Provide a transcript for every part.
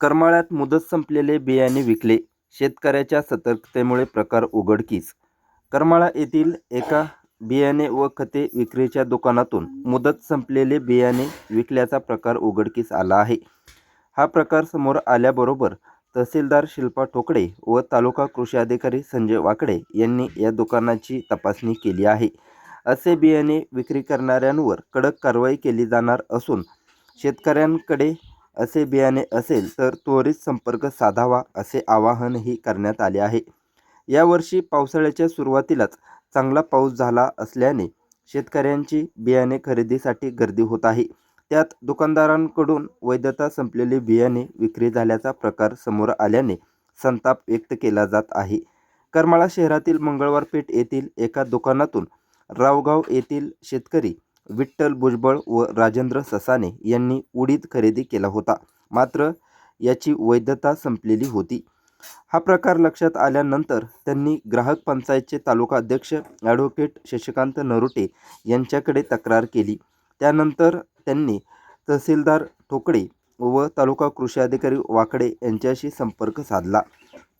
करमाळ्यात मुदत संपलेले बियाणे विकले. शेतकऱ्याच्या सतर्कतेमुळे प्रकार उघडकीस. करमाळा येथील एका बियाणे व खते विक्रीच्या दुकानातून मुदत संपलेले बियाणे विकल्याचा प्रकार उघडकीस आला आहे. हा प्रकार समोर आल्याबरोबर तहसीलदार शिल्पा ठोकळे व तालुका कृषी अधिकारी संजय वाकडे यांनी या दुकानाची तपासणी केली आहे. असे बियाणे विक्री करणाऱ्यांवर कडक कारवाई केली जाणार असून शेतकऱ्यांकडे असे बियाणे असेल तर त्वरित संपर्क साधावा असे आवाहनही करण्यात आले आहे. यावर्षी पावसाळ्याच्या सुरुवातीलाच चांगला पाऊस झाला असल्याने शेतकऱ्यांची बियाणे खरेदीसाठी गर्दी होत आहे. त्यात दुकानदारांकडून वैधता संपलेली बियाणे विक्री झाल्याचा प्रकार समोर आल्याने संताप व्यक्त केला जात आहे. करमाळा शहरातील मंगळवार पेठ येथील एका दुकानातून रावगाव येथील शेतकरी विठ्ठल भुजबळ व राजेंद्र ससाने यांनी उडीद खरेदी केला होता. मात्र याची वैधता संपलेली होती. हा प्रकार लक्षात आल्यानंतर त्यांनी ग्राहक पंचायतचे तालुका अध्यक्ष ॲडव्होकेट शशिकांत नरोटे यांच्याकडे तक्रार केली. त्यानंतर त्यांनी तहसीलदार ठोकळे व तालुका कृषी अधिकारी वाकडे यांच्याशी संपर्क साधला.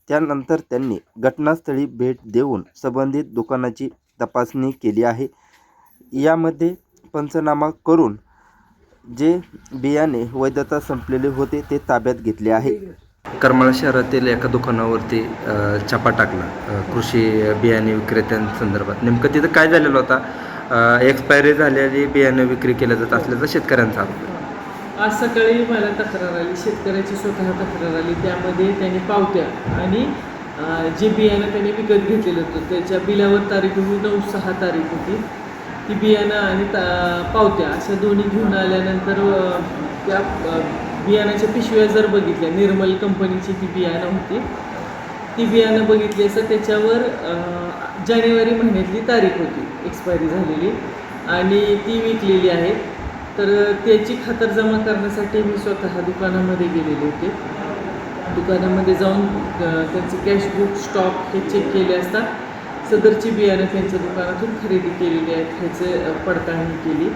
त्यानंतर त्यांनी घटनास्थळी भेट देऊन संबंधित दुकानाची तपासणी केली आहे. यामध्ये पंचनामा करून जे बियाणे वैधता संपलेले होते ते ताब्यात घेतले आहे. करमाळा शहरातील एका दुकानावरती छापा टाकला. कृषी बियाणे विक्रेत्यांसंदर्भात नेमकं तिथं काय झालेलं होता? एक्सपायरी झालेली बियाणे विक्री केल्या जात असल्याचा शेतकऱ्यांचा. आज सकाळी मला तक्रार आली. शेतकऱ्याची स्वतः तक्रार आली. त्यामध्ये त्यांनी पावत्या आणि जे बियाणं त्यांनी विकत घेतलेलं होतं त्याच्या बिलावर तारीख होती नऊ सहा तारीख होती. ती बियाणं आणि ता पावत्या अशा दोन्ही घेऊन आल्यानंतर त्या बियाणाच्या पिशव्या जर बघितल्या निर्मल कंपनीची ती बियाणं होती. ती बियाणं बघितली असं त्याच्यावर जानेवारी महिन्यातली तारीख होती एक्सपायरी झालेली. आणि ती विकलेली आहे. तर त्याची खातरजमा करण्यासाठी मी स्वतः दुकानामध्ये गेलेले होते. दुकानामध्ये जाऊन त्यांचे कॅशबुक स्टॉक हे चेक केले असता सदरची बियाणं त्यांच्या दुकानातून खरेदी केलेली आहेत ह्याचे पडताळणी केली.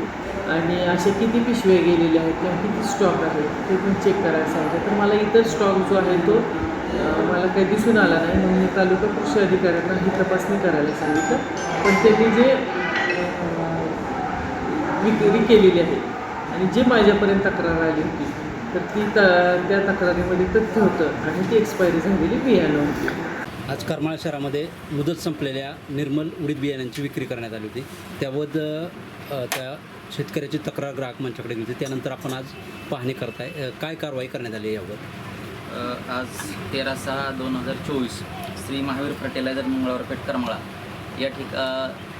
आणि अशा किती पिशव्या गेलेल्या आहेत किंवा किती स्टॉक आहे ते पण चेक करायला सांगितलं तर मला इतर स्टॉक जो आहे तो मला काही दिसून आला नाही. म्हणून मी तालुका कृषी अधिकाऱ्यांना ही तपासणी करायला सांगितलं. पण त्यांनी जे विक्री केलेली आहे आणि जे माझ्यापर्यंत तक्रार आली होती तर ती त त्या तक्रारीमध्ये तथ्य होतं आणि ती एक्सपायरी झालेली बियाणं होती. आज करमाळा शहरामध्ये मुदत संपलेल्या निर्मल उडीद बियाण्यांची विक्री करण्यात आली होती. त्याबद्दल त्या शेतकऱ्याची तक्रार ग्राहक मंचाकडे गेली होती. त्यानंतर आपण आज पाहणी करताय. काय कारवाई करण्यात आली आहे यावर आज तेरा सहा दोन हजार चोवीस श्री महावीर फर्टिलायझर मंगळवारपेठ करमाळा. या ठिक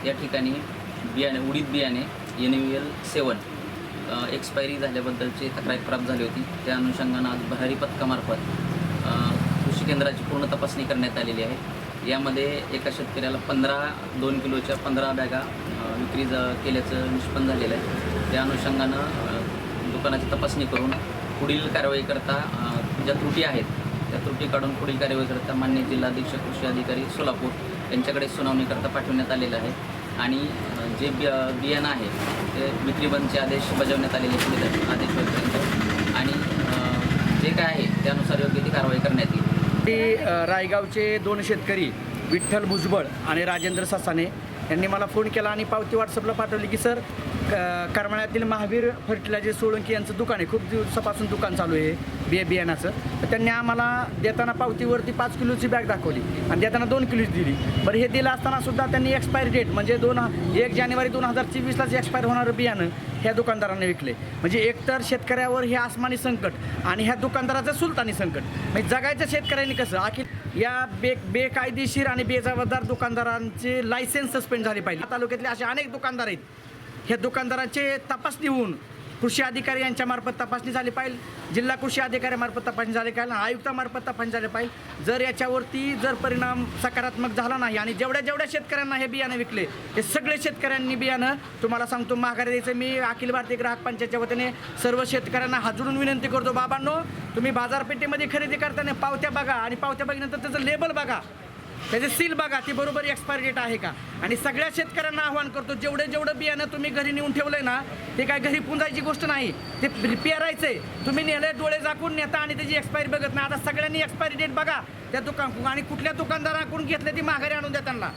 या ठिकाणी बियाणे उडीद बियाणे N V L seven expiry झाल्याबद्दलची तक्रार प्राप्त झाली होती. त्या अनुषंगानं आज भरारी पथकामार्फत केंद्राची पूर्ण तपासणी करण्यात आलेली आहे. यामध्ये एका शेतकऱ्याला पंधरा दोन किलोच्या पंधरा बॅगा विक्री ज केल्याचं निष्पन्न झालेलं आहे. त्या अनुषंगानं दुकानाची तपासणी करून पुढील कारवाईकरता ज्या त्रुटी आहेत त्या त्रुटी काढून पुढील कारवाईकरता मान्य जिल्हा अधीक्षक कृषी अधिकारी सोलापूर यांच्याकडे सुनावणीकरता पाठवण्यात आलेलं आहे. आणि जे बि बियाणं आहे ते विक्री बंदचे आदेश बजावण्यात आलेले आहेत. आदेश आणि जे काय आहे त्यानुसार योग्य ती कारवाई करण्यात येईल. त्यासाठी रायगावचे दोन शेतकरी विठ्ठल भुजबळ आणि राजेंद्र ससाने यांनी मला फोन केला आणि पावती व्हॉट्सअपला पाठवली की सर करमाळ्यातील महावीर फर्टिलायझर सोळंकी यांचं दुकान आहे. खूप दिवसापासून दुकान चालू आहे बिया बियाणाचं तर त्यांनी आम्हाला देताना पावतीवरती पाच किलोची बॅग दाखवली आणि देताना दोन किलोची दिली. बरं हे दिलं असताना सुद्धा त्यांनी एक्सपायरी डेट म्हणजे दोन एक जानेवारी दोन हजार चोवीसलाच एक्सपायर होणारं बियाणं ह्या दुकानदारांनी विकले. म्हणजे एकतर शेतकऱ्यावर हे आसमानी संकट आणि ह्या दुकानदाराचं सुलतानी संकट. म्हणजे जगायचं शेतकऱ्यांनी कसं? अखिल या बे बेकायदेशीर आणि बेजबाबदार दुकानदारांचे लायसेन्स सस्पेंड झाले पाहिजे. तालुक्यातले असे अनेक दुकानदार आहेत. ह्या दुकानदारांचे तपासणी होऊन कृषी अधिकारी यांच्यामार्फत तपासणी झाली पाहिजे जिल्हा कृषी अधिकाऱ्यामार्फत तपासणी झाली पाहिजे आयुक्तामार्फत तपासणी झाली पाहिजे. जर याच्यावरती जर परिणाम सकारात्मक झाला नाही आणि जेवढ्या जेवढ्या शेतकऱ्यांना हे बियाणं विकले हे सगळे शेतकऱ्यांनी बियाणं तुम्हाला सांगतो महागारी द्यायचं. मी अखिल भारतीय ग्राहक पंचायतच्या वतीने सर्व शेतकऱ्यांना हात विनंती करतो बाबांनो तुम्ही बाजारपेठेमध्ये खरेदी करताना पावत्या बघा आणि पावत्या बघितल्यानंतर त्याचं लेबल बघा. त्याचे सील बघा ती बरोबर एक्सपायरी डेट आहे का? आणि सगळ्या शेतकऱ्यांना आव्हान करतो जेवढं जेवढं बियाणं तुम्ही घरी नेऊन ठेवलंय ना ते काय घरी पुंजायची गोष्ट नाही. ते पेरायचंय. तुम्ही नेले डोळे झाकून नेता आणि त्याची एक्सपायरी बघत नाही. आता सगळ्यांनी एक्सपायरी डेट बघा. त्या दुकान आणि कुठल्या दुकानदाराकडून घेतलं ती माघारी आणून द्या त्यांना.